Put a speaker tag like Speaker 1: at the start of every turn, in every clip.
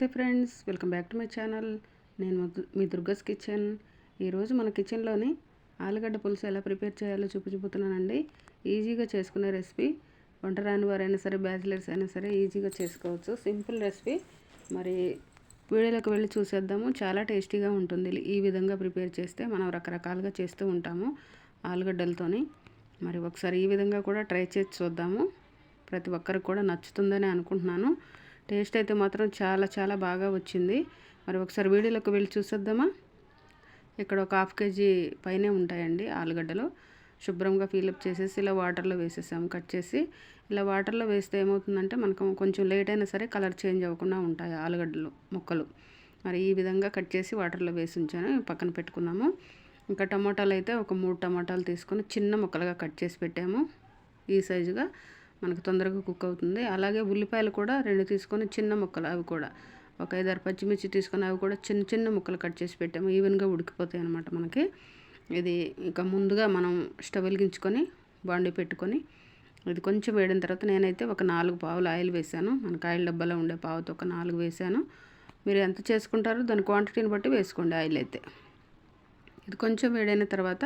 Speaker 1: నమస్తే friends welcome back to my channel. నేను మీ దుర్గస్ కిచెన్. ఈరోజు మన కిచెన్లోని ఆలుగడ్డ పులుసు ఎలా ప్రిపేర్ చేయాలో చూపించబోతున్నానండి. ఈజీగా చేసుకునే రెసిపీ. వంట రాని వారైనా సరే బ్యాచిలర్స్ అయినా సరే ఈజీగా చేసుకోవచ్చు. Simple recipe. మరి వీడియోలోకి వెళ్ళి చూసేద్దాము. చాలా టేస్టీగా ఉంటుంది. ఈ విధంగా ప్రిపేర్ చేస్తే మనం రకరకాలుగా చేస్తూ ఉంటాము ఆలుగడ్డలతోని. మరి ఒకసారి ఈ విధంగా కూడా ట్రై చేసి చూద్దాము. ప్రతి ఒక్కరికి కూడా నచ్చుతుందని అనుకుంటున్నాను. టేస్ట్ అయితే మాత్రం చాలా చాలా బాగా వచ్చింది. మరి ఒకసారి వీడియోలోకి వెళ్ళి చూసేద్దామా? ఇక్కడ ఒక హాఫ్ కేజీ పైనే ఉంటాయండి ఆలుగడ్డలు. శుభ్రంగా ఫీలప్ చేసేసి ఇలా వాటర్లో వేసేసాము కట్ చేసి. ఇలా వాటర్లో వేస్తే ఏమవుతుందంటే మనకు కొంచెం లేట్ అయినా సరే కలర్ చేంజ్ అవ్వకుండా ఉంటాయి ఆలుగడ్డలు ముక్కలు. మరి ఈ విధంగా కట్ చేసి వాటర్లో వేసి ఉంచాను పక్కన పెట్టుకున్నాము. ఇంకా టమాటాలు అయితే ఒక మూడు టమాటాలు తీసుకొని చిన్న ముక్కలుగా కట్ చేసి పెట్టాము ఈ సైజుగా. మనకు తొందరగా కుక్ అవుతుంది. అలాగే ఉల్లిపాయలు కూడా రెండు తీసుకొని చిన్న ముక్కలు అవి కూడా. ఒక ఐదారు పచ్చిమిర్చి తీసుకొని అవి కూడా చిన్న చిన్న ముక్కలు కట్ చేసి పెట్టాము. ఈవెన్గా ఉడికిపోతాయి అనమాట మనకి. ఇది ఇంకా ముందుగా మనం స్టవ్ వెలిగించుకొని బాండి పెట్టుకొని ఇది కొంచెం వేడిన తర్వాత నేనైతే ఒక నాలుగు పావులు ఆయిల్ వేసాను. మనకు ఆయిల్ డబ్బాలో ఉండే పావుతో ఒక నాలుగు వేసాను. మీరు ఎంత చేసుకుంటారో దాని క్వాంటిటీని బట్టి వేసుకోండి ఆయిల్ అయితే. ఇది కొంచెం వేడైన తర్వాత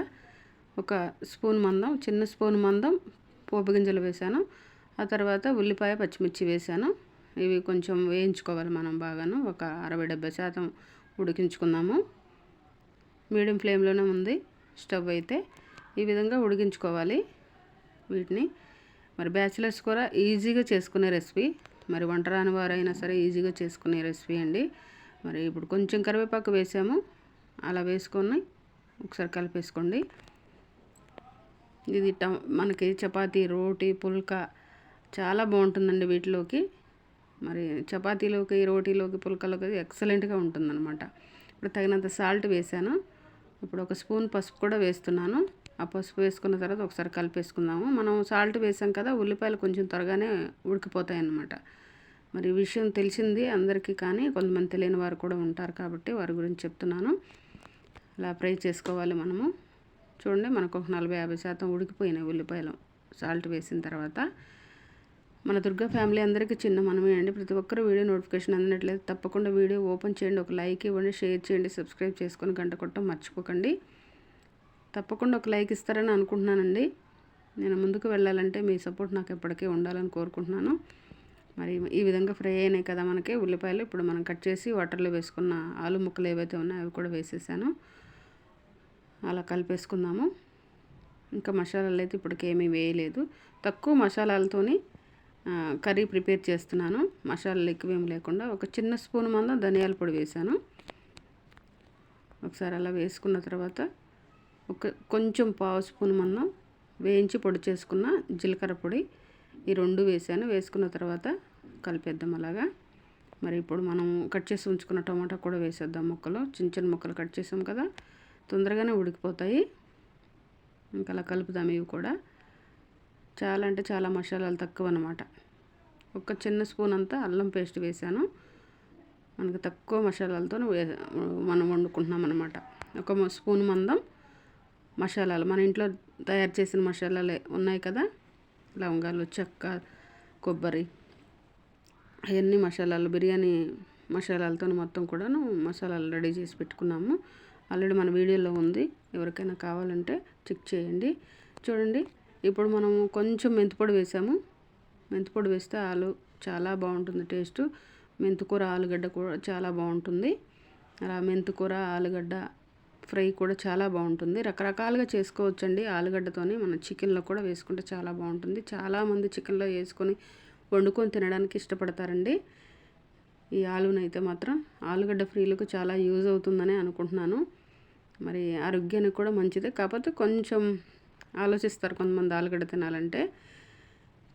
Speaker 1: ఒక స్పూన్ మందం చిన్న స్పూన్ మందం పోపు గింజలు వేసాను. ఆ తర్వాత ఉల్లిపాయ పచ్చిమిర్చి వేసాను. ఇవి కొంచెం వేయించుకోవాలి మనం బాగాను. ఒక అరవై డెబ్బై శాతం ఉడికించుకుందాము మీడియం ఫ్లేమ్లోనే ఉంది. స్టవ్ అయితే ఈ విధంగా ఉడికించుకోవాలి వీటిని. మరి బ్యాచిలర్స్ కూడా ఈజీగా చేసుకునే రెసిపీ. మరి వంట రాని వారైనా సరే ఈజీగా చేసుకునే రెసిపీ అండి. మరి ఇప్పుడు కొంచెం కరివేపాకు వేసాము. అలా వేసుకొని ఒకసారి కలిపేసుకోండి. ఇది టమ్ మనకి చపాతీ రోటీ పుల్కా చాలా బాగుంటుందండి వీటిలోకి. మరి చపాతీలోకి రోటీలోకి పుల్కలోకి ఎక్సలెంట్గా ఉంటుందన్నమాట. ఇప్పుడు తగినంత సాల్ట్ వేసాను. ఇప్పుడు ఒక స్పూన్ పసుపు కూడా వేస్తున్నాను. ఆ పసుపు వేసుకున్న తర్వాత ఒకసారి కలిపేసుకుందాము. మనం సాల్ట్ వేసాం కదా ఉల్లిపాయలు కొంచెం త్వరగానే ఉడికిపోతాయి అన్నమాట మరి విషయం తెలిసింది అందరికీ కానీ కొంతమంది తెలియని వారు కూడా ఉంటారు కాబట్టి వారి గురించి చెప్తున్నాను. అలా ఫ్రై చేసుకోవాలి మనము. చూడండి మనకు ఒక నలభై యాభై శాతం ఉడికిపోయినాయి ఉల్లిపాయలు. సాల్ట్ వేసిన తర్వాత మన దుర్గా ఫ్యామిలీ అందరికీ చిన్న మనమే అండి. ప్రతి ఒక్కరు వీడియో నోటిఫికేషన్ అందినట్లయితే తప్పకుండా వీడియో ఓపెన్ చేయండి. ఒక లైక్ ఇవ్వండి షేర్ చేయండి సబ్స్క్రైబ్ చేసుకొని గంట కొట్టడం మర్చిపోకండి. తప్పకుండా ఒక లైక్ ఇస్తారని అనుకుంటున్నానండి. నేను ముందుకు వెళ్ళాలంటే మీ సపోర్ట్ నాకు ఎప్పటికీ ఉండాలని కోరుకుంటున్నాను. మరి ఈ విధంగా ఫ్రై అయినాయి కదా మనకి ఉల్లిపాయలు. ఇప్పుడు మనం కట్ చేసి వాటర్లో వేసుకున్న ఆలు ముక్కలు ఏవైతే ఉన్నాయో అవి కూడా వేసేసాను. అలా కలిపేసుకుందాము. ఇంకా మసాలాలు అయితే ఇప్పటికి ఏమీ వేయలేదు. తక్కువ మసాలాలతోని కర్రీ ప్రిపేర్ చేస్తున్నాను. మసాలాలు ఎక్కువేం లేకుండా ఒక చిన్న స్పూన్ మంద ధనియాల పొడి వేసాను ఒకసారి అలా వేసుకున్న తర్వాత ఒక కొంచెం పావు స్పూన్ మందం వేయించి పొడి చేసుకున్న జీలకర్ర పొడి ఈ రెండు వేసాను వేసుకున్న తర్వాత కలిపేద్దాం అలాగా. మరి ఇప్పుడు మనం కట్ చేసి ఉంచుకున్న టమాటా కూడా వేసేద్దాం ముక్కలు. చిన్న చిన్న ముక్కలు కట్ చేసాం కదా. తొందరగానే ఉడికిపోతాయి. ఇంకా అలా కలుపుదాం ఇవి కూడా. చాలా అంటే చాలా మసాలాలు తక్కువ అనమాట ఒక చిన్న స్పూన్ అంతా అల్లం పేస్ట్ వేసాను. మనకు తక్కువ మసాలాలతో వే- మనం వండుకుంటున్నాం అనమాట ఒక స్పూన్ మందం మసాలాలు. మన ఇంట్లో తయారు చేసిన మసాలాలే ఉన్నాయి కదా. లవంగాలు చెక్క కొబ్బరి అవన్నీ మసాలాలు బిర్యానీ మసాలాలతో మొత్తం కూడాను మసాలాలు రెడీ చేసి పెట్టుకున్నాము. ఆల్రెడీ మన వీడియోలో ఉంది. ఎవరికైనా కావాలంటే చెక్ చేయండి. చూడండి ఇప్పుడు మనము కొంచెం మెంతిపొడి వేసాము. మెంతిపొడి వేస్తే ఆలు చాలా బాగుంటుంది టేస్ట్. మెంతికూర ఆలుగడ్డ కూడా చాలా బాగుంటుంది. అలా మెంతికూర ఆలుగడ్డ ఫ్రై కూడా చాలా బాగుంటుంది. రకరకాలుగా చేసుకోవచ్చండి ఆలుగడ్డతోని. మన చికెన్లో కూడా వేసుకుంటే చాలా బాగుంటుంది. చాలామంది చికెన్లో వేసుకొని వండుకొని తినడానికి ఇష్టపడతారండి. ఈ ఆలునైతే మాత్రం ఆలుగడ్డ ఫ్రీలకు చాలా యూజ్ అవుతుందని అనుకుంటున్నాను. మరి ఆరోగ్యానికి కూడా మంచిదే. కాకపోతే కొంచెం ఆలోచిస్తారు కొంతమంది ఆలుగడ్డ తినాలంటే.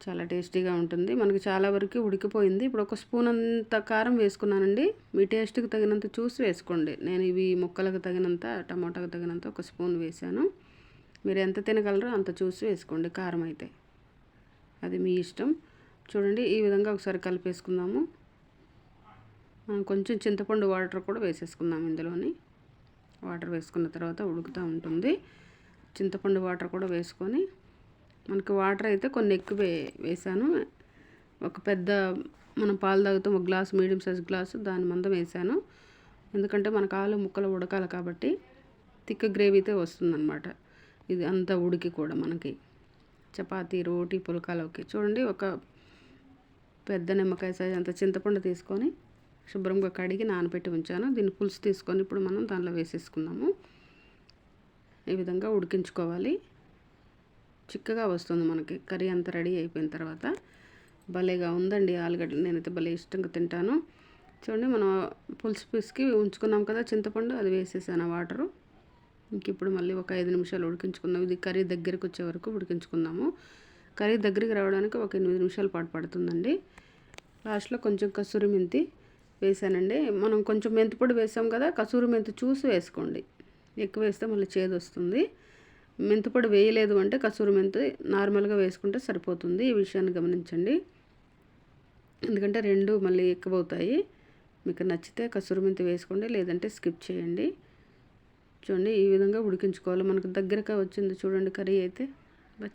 Speaker 1: చాలా టేస్టీగా ఉంటుంది. మనకి చాలా వరకు ఉడికిపోయింది. ఇప్పుడు ఒక స్పూన్ అంత కారం వేసుకున్నానండి. మీ టేస్ట్కి తగినంత చూసి వేసుకోండి. నేను ఇవి ముక్కలకు తగినంత టమాటాకు తగినంత ఒక స్పూన్ వేసాను మీరు ఎంత తినగలరో అంత చూసి వేసుకోండి కారం అయితే. అది మీ ఇష్టం. చూడండి ఈ విధంగా ఒకసారి కలిపేసుకుందాము. మనం కొంచెం చింతపండు వాటర్ కూడా వేసేసుకుందాం ఇందులోని. వాటర్ వేసుకున్న తర్వాత ఉడుకుతూ ఉంటుంది. చింతపండు వాటర్ కూడా వేసుకొని మనకి వాటర్ అయితే కొన్ని ఎక్కువ వేసాను. ఒక పెద్ద మనం పాలు తాగుతాం ఒక గ్లాస్ మీడియం సైజ్ గ్లాసు దాని మందం వేసాను. ఎందుకంటే మనకు ఆలు ముక్కలు ఉడకాలి కాబట్టి థిక్ గ్రేవీతో వస్తుందన్నమాట. ఇది అంతా ఉడికి కూడా మనకి. చపాతీ రోటీ పులకాలోకి చూడండి ఒక పెద్ద నిమ్మకాయ సైజ్ అంత చింతపండు తీసుకొని శుభ్రంగా కడిగి నానబెట్టి ఉంచాను. దీన్ని పులుసు తీసుకొని ఇప్పుడు మనం దానిలో వేసేసుకుందాము. ఈ విధంగా ఉడికించుకోవాలి. చిక్కగా వస్తుంది మనకి. కర్రీ అంతా రెడీ అయిపోయిన తర్వాత. భలేగా ఉందండి ఆలుగడ్డ. నేనైతే భలే ఇష్టంగా తింటాను. చూడండి మనం పులుసు పీసుకి ఉంచుకున్నాం కదా చింతపండు అది వేసేసాను వాటరు. ఇంక ఇప్పుడు మళ్ళీ ఒక ఐదు నిమిషాలు ఉడికించుకుందాం. ఇది కర్రీ దగ్గరికి వచ్చే వరకు ఉడికించుకుందాము. కర్రీ దగ్గరికి రావడానికి ఒక ఎనిమిది నిమిషాల పాటు పడుతుందండి. లాస్ట్లో కొంచెం కసూరి మెంతి వేసానండి. మనం కొంచెం మెంతిపొడి వేసాం కదా కసూరి మెంతి చూసి వేసుకోండి. ఎక్కువ వేస్తే మళ్ళీ చేదు వస్తుంది. మెంతిపొడి వేయలేదు అంటే కసూరి మెంతి నార్మల్గా వేసుకుంటే సరిపోతుంది. ఈ విషయాన్ని గమనించండి. ఎందుకంటే రెండు మళ్ళీ ఎక్కువ అవుతాయి మీకు నచ్చితే కసూరి మెంతి వేసుకోండి లేదంటే స్కిప్ చేయండి. చూడండి ఈ విధంగా ఉడికించుకోవాలి. మనకు దగ్గరగా వచ్చింది చూడండి కర్రీ అయితే.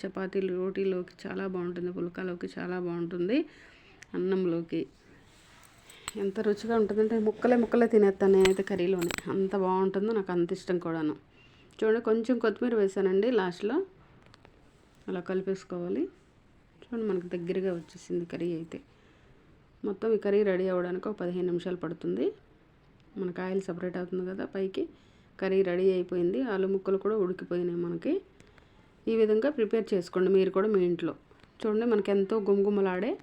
Speaker 1: చపాతీలు రోటీలోకి చాలా బాగుంటుంది. పుల్కాలోకి చాలా బాగుంటుంది. అన్నంలోకి. ఎంత రుచిగా ఉంటుందంటే ముక్కలే ముక్కలే తినేస్తాను నేనైతే కర్రీలోనే. అంత బాగుంటుందో నాకు అంత ఇష్టం కూడాను. చూడండి కొంచెం కొత్తిమీర వేసానండి లాస్ట్లో. అలా కలిపేసుకోవాలి. చూడండి మనకు దగ్గరగా వచ్చేసింది కర్రీ అయితే. మొత్తం ఈ కర్రీ రెడీ అవ్వడానికి ఒక పదిహేను నిమిషాలు పడుతుంది. మనకు ఆయిల్ సపరేట్ అవుతుంది కదా పైకి. కర్రీ రెడీ అయిపోయింది. ఆలు ముక్కలు కూడా ఉడికిపోయినాయి మనకి. ఈ విధంగా ప్రిపేర్ చేసుకోండి మీరు కూడా మీ ఇంట్లో. చూడండి మనకి ఎంతో గుమగుమలాడే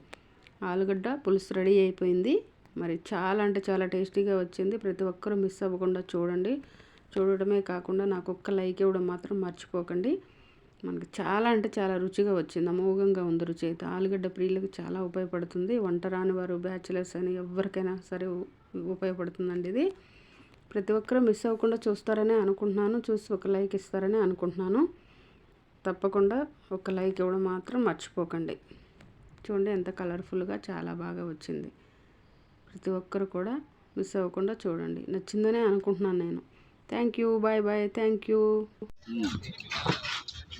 Speaker 1: ఆలుగడ్డ పులుసు రెడీ అయిపోయింది. మరి చాలా అంటే చాలా టేస్టీగా వచ్చింది. ప్రతి ఒక్కరూ మిస్ అవ్వకుండా చూడండి. చూడడమే కాకుండా నాకు ఒక్క లైక్ ఇవ్వడం మాత్రం మర్చిపోకండి. మనకి చాలా అంటే చాలా రుచిగా వచ్చింది. అమోఘంగా ఉంది రుచి. అయితే ఆలుగడ్డ ప్రియులకు చాలా ఉపయోగపడుతుంది. వంట రాని వారు బ్యాచిలర్స్ అని ఎవరికైనా సరే ఉపయోగపడుతుందండి ఇది. ప్రతి ఒక్కరూ మిస్ అవ్వకుండా చూస్తారనే అనుకుంటున్నాను. చూసి ఒక లైక్ ఇస్తారని అనుకుంటున్నాను. తప్పకుండా ఒక లైక్ ఇవ్వడం మాత్రం మర్చిపోకండి. చూడండి ఎంత కలర్ఫుల్గా చాలా బాగా వచ్చింది. ప్రతి ఒక్కరు కూడా మిస్ అవ్వకుండా చూడండి. నచ్చిందనే అనుకుంటున్నాను నేను. Thank you bye bye thank you